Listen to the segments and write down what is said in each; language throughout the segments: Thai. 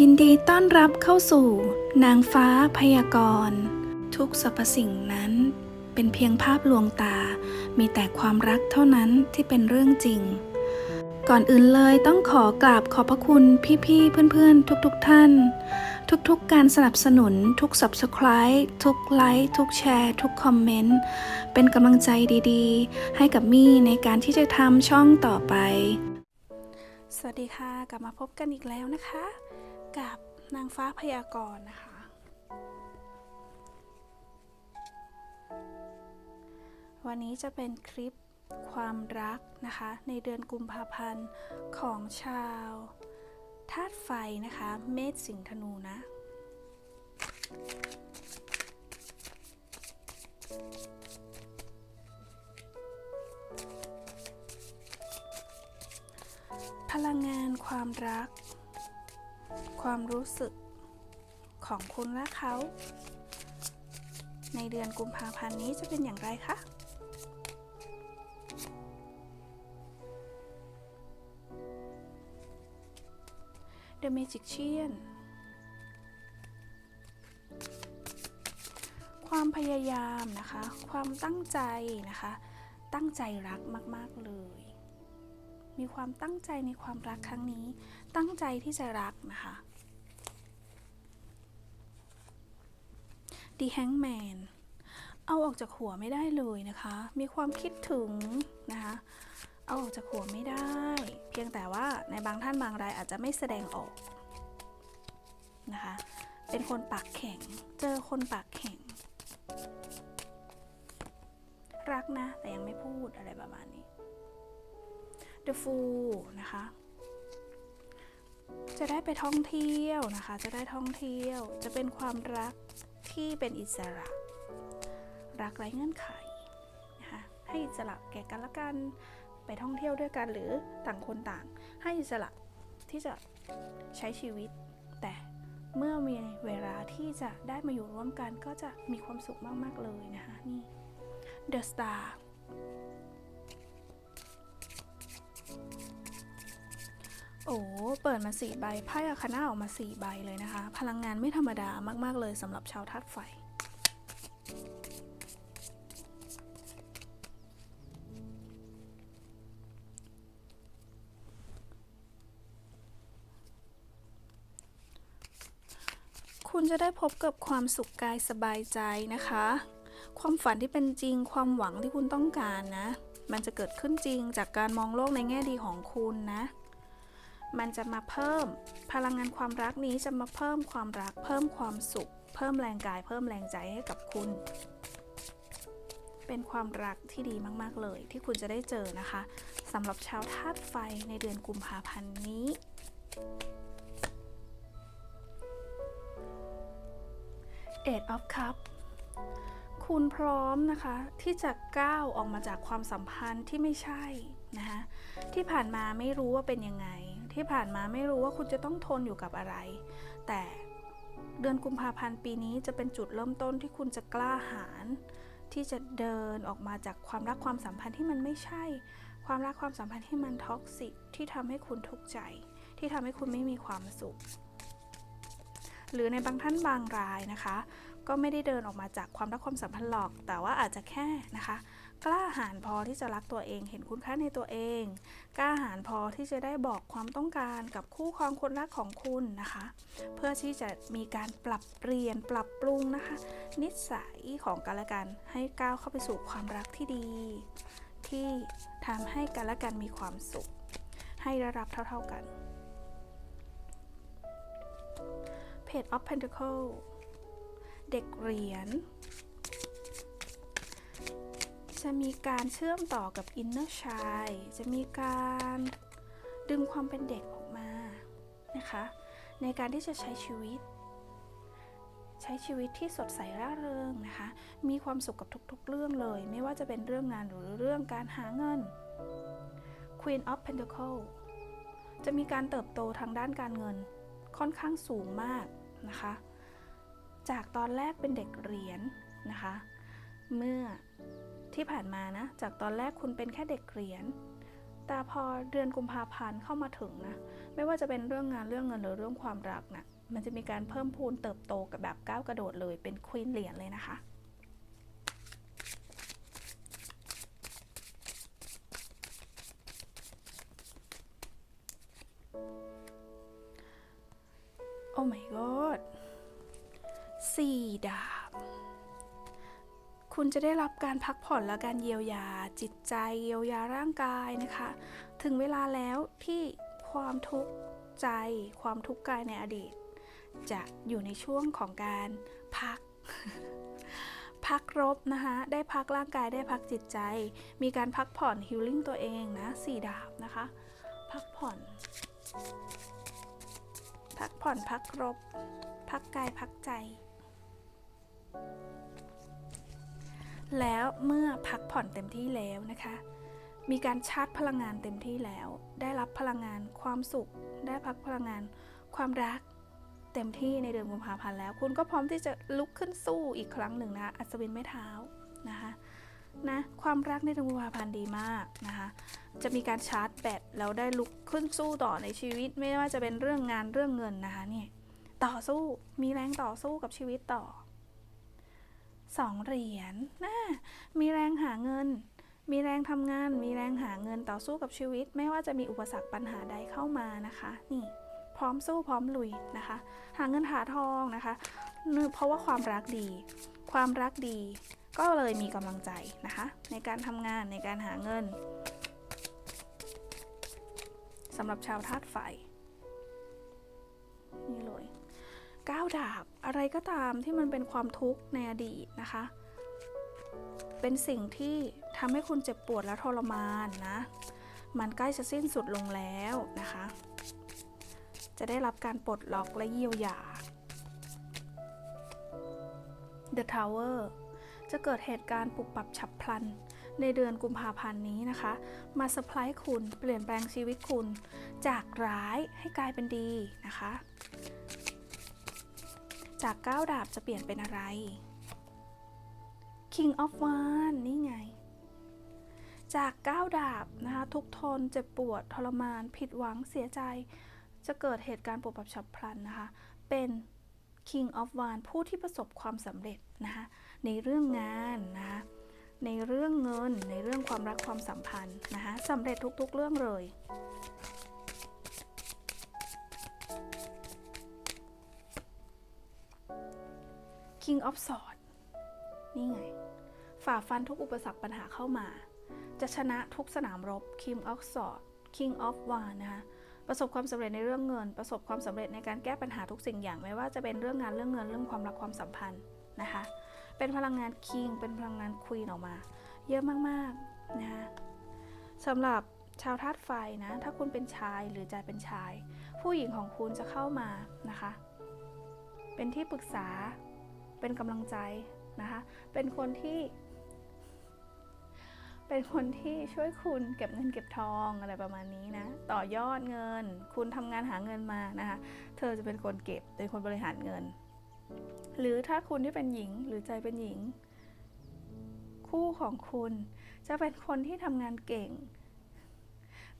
ยินดีต้อนรับเข้าสู่ นางฟ้าพยากรณ์ทุกสรรพสิ่งนั้น เป็นเพียงภาพลวงตา มีแต่ความรักเท่านั้นที่เป็นเรื่องจริง ก่อนอื่นเลยต้องขอกราบขอบพระคุณพี่ๆเพื่อนๆ ทุกๆท่าน ทุกๆการสนับสนุน ทุก Subscribe ทุกไลค์ทุกแชร์ ทุกคอมเมนต์เป็นกำลังใจดีๆ ให้กับมี่ในการที่จะทำช่องต่อไป สวัสดีค่ะ กลับมาพบกันอีกแล้วนะคะ กับนางฟ้าพยากรณ์นะคะ วันนี้จะเป็นคลิปความรักนะคะ ในเดือนกุมภาพันธ์ของชาวธาตุไฟนะคะ เมษสิงห์ธนูนะพลังงานความรัก ความรู้สึกของคุณและเขา ในเดือนกุมภาพันธ์นี้จะเป็นอย่างไรคะ The Magician ความพยายามนะคะ ความตั้งใจนะคะ ตั้งใจรักมาก ๆ เลย มีความตั้งใจในความรักครั้งนี้ ตั้งใจที่จะรักนะคะ The Hangman เอาออกจากหัวไม่ได้เลยนะคะ มีความคิดถึงนะคะ เอาออกจากหัวไม่ได้ เพียงแต่ว่าในบางท่านบางรายอาจจะไม่แสดงออกนะคะ เป็นคนปากแข็ง เจอคนปากแข็ง รักนะ แต่ยังไม่พูดอะไรประมาณนี้ The Fool นะคะ จะได้ไปท่องเที่ยวนะคะ จะได้ท่องเที่ยว จะเป็นความรักที่เป็นอิสระ รักไร้เงื่อนไขนะคะให้อิสระแก่กันและกัน ไปท่องเที่ยวด้วยกันหรือต่างคนต่าง ให้อิสระที่จะใช้ชีวิต แต่เมื่อมีเวลาที่จะได้มาอยู่ร่วมกันก็จะมีความสุขมาก ๆ เลยนะคะนี่ The Star โอ้เปิดมาสี่ใบไพ่อาคาน่าออกมาสี่ใบเลยนะคะ พลังงานไม่ธรรมดามาก ๆ เลยสำหรับชาวธาตุไฟ คุณจะได้พบกับความสุขกายสบายใจนะคะ ความฝันที่เป็นจริงความหวังที่คุณต้องการนะ มันจะเกิดขึ้นจริงจากการมองโลกในแง่ดีของคุณนะ มันจะมาเพิ่ม พลังงานความรักนี้จะมาเพิ่มความรัก เพิ่มความสุข เพิ่มแรงกาย เพิ่มแรงใจให้กับคุณ เป็นความรักที่ดีมาก ๆ เลย ที่คุณจะได้เจอนะคะสำหรับชาวธาตุไฟในเดือนกุมภาพันธ์นี้ Eight of Cup คุณพร้อมนะคะ ที่จะก้าวออกมาจากความสัมพันธ์ที่ไม่ใช่นะคะที่ผ่านมาไม่รู้ว่าเป็นยังไง ที่ผ่านมาไม่รู้ว่าคุณจะต้องทนอยู่กับอะไร แต่เดือนกุมภาพันธ์ปีนี้จะเป็นจุดเริ่มต้นที่คุณจะกล้าหาญที่จะเดินออกมาจากความรักความสัมพันธ์ที่มันไม่ใช่ ความรักความสัมพันธ์ที่มันท็อกซิกที่ทำให้คุณทุกข์ใจ ที่ทำให้คุณไม่มีความสุข หรือในบางท่านบางรายนะคะ ก็ไม่ได้เดินออกมาจากความรักความสัมพันธ์หรอก แต่ว่าอาจจะแค่นะคะ กล้าหาญพอที่จะรักตัวเอง เห็นคุณค่าในตัวเอง กล้าหาญพอที่จะได้บอกความต้องการกับคู่ครองคนรักของคุณนะคะ เพื่อที่จะมีการปรับเปลี่ยนปรับปรุงนะคะ นิสัยของกันและกันให้ก้าวเข้าไปสู่ความรักที่ดี ที่ทำให้กันและกันมีความสุข ให้ได้รับเท่า ๆกัน Page of Pentacle เด็กเหรียญ จะมีการเชื่อมต่อกับ Inner Child จะมีการดึงความเป็นเด็กออกมานะคะ ในการที่จะใช้ชีวิต ใช้ชีวิตที่สดใสร่าเริงนะคะ มีความสุขกับทุกๆเรื่องเลย ไม่ว่าจะเป็นเรื่องงานหรือเรื่องการหาเงิน Queen of Pentacle จะมีการเติบโตทางด้านการเงินค่อนข้างสูงมากนะคะ จากตอนแรกเป็นเด็กเหรียญนะคะ เมื่อ ที่ผ่านมานะ จากตอนแรกคุณเป็นแค่เด็กเหรียญแต่พอเดือนกุมภาพันธ์เข้ามาถึงนะ ไม่ว่าจะเป็นเรื่องงานเรื่องเงินหรือเรื่องความรักนะมันจะมีการเพิ่มพูนเติบโตกับแบบก้าวกระโดดเลย เป็นควีนเหรียญเลยนะคะโอ้ my god สี่ดาบ คุณจะได้รับการพักผ่อนและการเยียวยาจิตใจเยียวยาร่างกายนะคะ ถึงเวลาแล้วที่ความทุกข์ใจความทุกข์กายในอดีต จะอยู่ในช่วงของการพัก พักรบนะคะได้พักร่างกายได้พักจิตใจ มีการพักผ่อนฮิลลิ่งตัวเองนะสี่ดาบนะคะ พักผ่อน พักผ่อนพักรบ พักกายพักใจ แล้วเมื่อพักผ่อนเต็มที่แล้วนะคะ มีการชาร์จพลังงานเต็มที่แล้ว ได้รับพลังงานความสุข ได้พักพลังงาน ความรักเต็มที่ในเดือนกุมภาพันธ์แล้ว คุณก็พร้อมที่จะลุกขึ้นสู้อีกครั้งหนึ่งนะอัศวินไม้เท้านะคะนะความรักในเดือนกุมภาพันธ์ดีมากนะคะจะมีการชาร์จแบตแล้วได้ลุกขึ้นสู้ต่อในชีวิต ไม่ว่าจะเป็นเรื่องงานเรื่องเงินนะคะเนี่ยต่อสู้มีแรงต่อสู้กับชีวิตต่อ สองเหรียญนะมีแรงหาเงิน มีแรงทำงาน มีแรงหาเงินต่อสู้กับชีวิต ไม่ว่าจะมีอุปสรรคปัญหาใดเข้ามานะคะ นี่พร้อมสู้พร้อมลุยนะคะ หาเงินหาทองนะคะ เพราะว่าความรักดี ความรักดี ก็เลยมีกำลังใจนะคะ ในการทำงานในการหาเงินสำหรับชาวธาตุไฟนี่เลย ก้าวดาบ อะไรก็ตามที่มันเป็นความทุกข์ในอดีตนะคะ เป็นสิ่งที่ทำให้คุณเจ็บปวดและทรมานนะ มันใกล้จะสิ้นสุดลงแล้วนะคะ จะได้รับการปลดล็อกและเยียวยา The Tower จะเกิดเหตุการณ์ปรับปรับฉับพลัน ในเดือนกุมภาพันธ์นี้นะคะ มาเซอร์ไพรส์คุณเปลี่ยนแปลงชีวิตคุณ จากร้ายให้กลายเป็นดีนะคะ จากก้าวดาบจะเปลี่ยนเป็นอะไร King of Wands นี่ไง จากก้าวดาบนะคะ ทุกทนเจ็บปวดทรมาน ผิดหวังเสียใจ จะเกิดเหตุการณ์ปรับปรับฉับพลันนะคะ เป็น King of Wands ผู้ที่ประสบความสำเร็จนะคะ ในเรื่องงานนะคะในเรื่องเงินในเรื่องความรักความสัมพันธ์นะคะสำเร็จทุกๆเรื่องเลย King of Swords นี่ไง ฝ่าฟันทุกอุปสรรคปัญหาเข้ามา จะชนะทุกสนามรบ King of Swords King of Wands นะคะประสบความสำเร็จในเรื่องเงิน ประสบความสำเร็จในการแก้ปัญหาทุกสิ่งอย่างไม่ว่าจะเป็นเรื่องงานเรื่องเงินเรื่องความรักความสัมพันธ์นะคะ เป็นพลังงาน King เป็นพลังงาน Queen ออกมา เยอะมากๆนะคะสำหรับชาวธาตุไฟนะ ถ้าคุณเป็นชายหรือใจเป็นชาย ผู้หญิงของคุณจะเข้ามานะคะ เป็นที่ปรึกษา เป็นกำลังใจนะคะ เป็นคนที่ เป็นคนที่ช่วยคุณเก็บเงินเก็บทองอะไรประมาณนี้นะ ต่อยอดเงิน คุณทำงานหาเงินมานะคะ เธอจะเป็นคนเก็บ เป็นคนบริหารเงิน หรือถ้าคุณที่เป็นหญิงหรือใจเป็นหญิง คู่ของคุณจะเป็นคนที่ทำงานเก่ง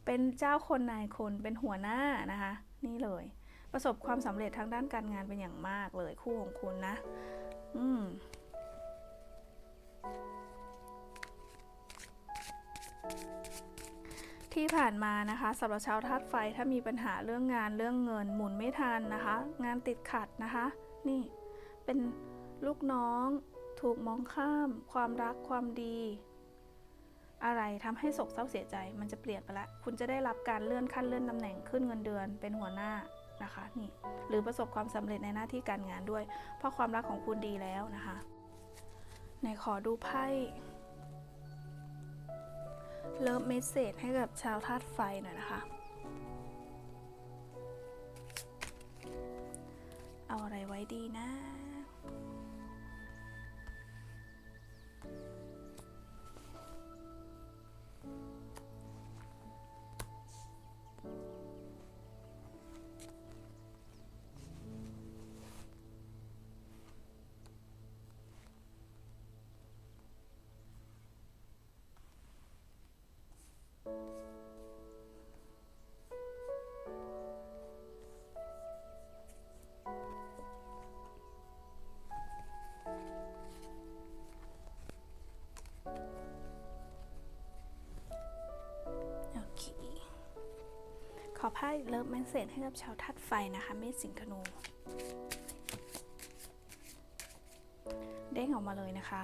เป็นเจ้าคนนายคนเป็นหัวหน้านะคะ นี่เลยประสบความสำเร็จทางด้านการงานเป็นอย่างมากเลยคู่ของคุณนะ อืมที่ผ่านมานะคะสำหรับชาวธาตุไฟถ้ามีปัญหาเรื่องงานเรื่องเงินหมุนไม่ทันนะคะ งานติดขัดนะคะ นี่เป็นลูกน้อง ถูกมองข้าม ความรักความดี อะไรทำให้โศกเศร้าเสียใจ มันจะเปลี่ยนไปละ คุณจะได้รับการเลื่อนขั้นเลื่อนตำแหน่งขึ้นเงินเดือน เป็นหัวหน้า นะคะนี่หรือประสบความสำเร็จในหน้าที่การงานด้วย เพราะความรักของคุณดีแล้วนะคะไหนขอดูไพ่เลิฟเมสเซจให้กับชาวธาตุไฟหน่อยนะคะเอาอะไรไว้ดีนะ เลิฟแมนเซจให้กับชาวธาตุไฟนะคะ เมษสิงห์ธนู เด้งออกมาเลยนะคะ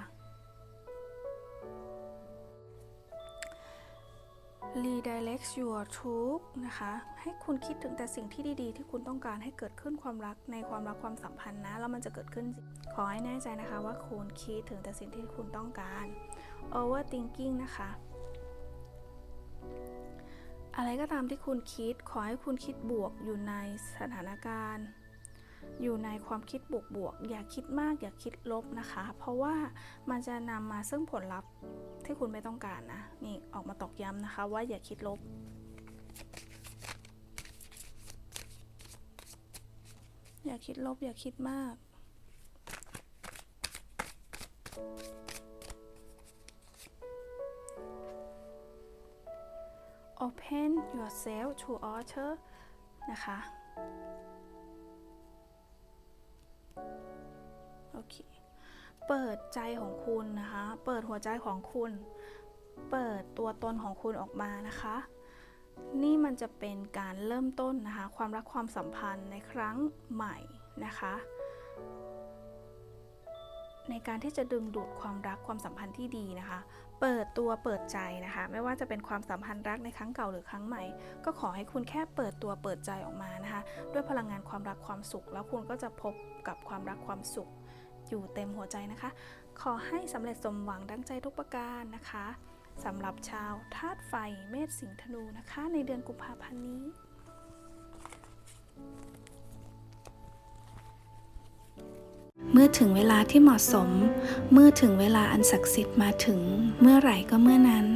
redirect your truth นะคะ ให้คุณคิดถึงแต่สิ่งที่ดีๆ ที่คุณต้องการให้เกิดขึ้นความรักในความรักความสัมพันธ์นะ แล้วมันจะเกิดขึ้น ขอให้แน่ใจนะคะว่าคุณคิดถึงแต่สิ่งที่คุณต้องการ overthinking นะคะ อะไรก็ตามที่คุณคิดขอให้คุณคิดบวกอยู่ในสถานการณ์ อยู่ในความคิดบวกบวกอย่าคิดมากอย่าคิดลบนะคะ เพราะว่ามันจะนำมาซึ่งผลลัพธ์ที่คุณไม่ต้องการนะ นี่ออกมาตอกย้ำนะคะว่าอย่าคิดลบอย่าคิดลบอย่าคิดมาก Open yourself to other นะคะ โอเค เปิดใจของคุณนะคะ เปิดหัวใจของคุณ เปิดตัวตนของคุณออกมานะคะ นี่มันจะเป็นการเริ่มต้นนะคะ ความรักความสัมพันธ์ในครั้งใหม่นะคะ ในการที่จะดึงดูดความรักความสัมพันธ์ที่ดีนะคะ เปิดตัวเปิดใจนะคะ ไม่ว่าจะเป็นความสัมพันธ์รักในครั้งเก่าหรือครั้งใหม่ ก็ขอให้คุณแค่เปิดตัวเปิดใจออกมานะคะ ด้วยพลังงานความรักความสุข แล้วคุณก็จะพบกับความรักความสุข อยู่เต็มหัวใจนะคะ ขอให้สำเร็จสมหวังดังใจทุกประการนะคะสำหรับชาวธาตุไฟเมษสิงห์ธนูนะคะ ในเดือนกุมภาพันธ์นี้ เมื่อถึงเวลาที่เหมาะสม เมื่อถึงเวลาอันศักดิ์สิทธิ์มาถึง เมื่อไหร่ก็เมื่อนั้น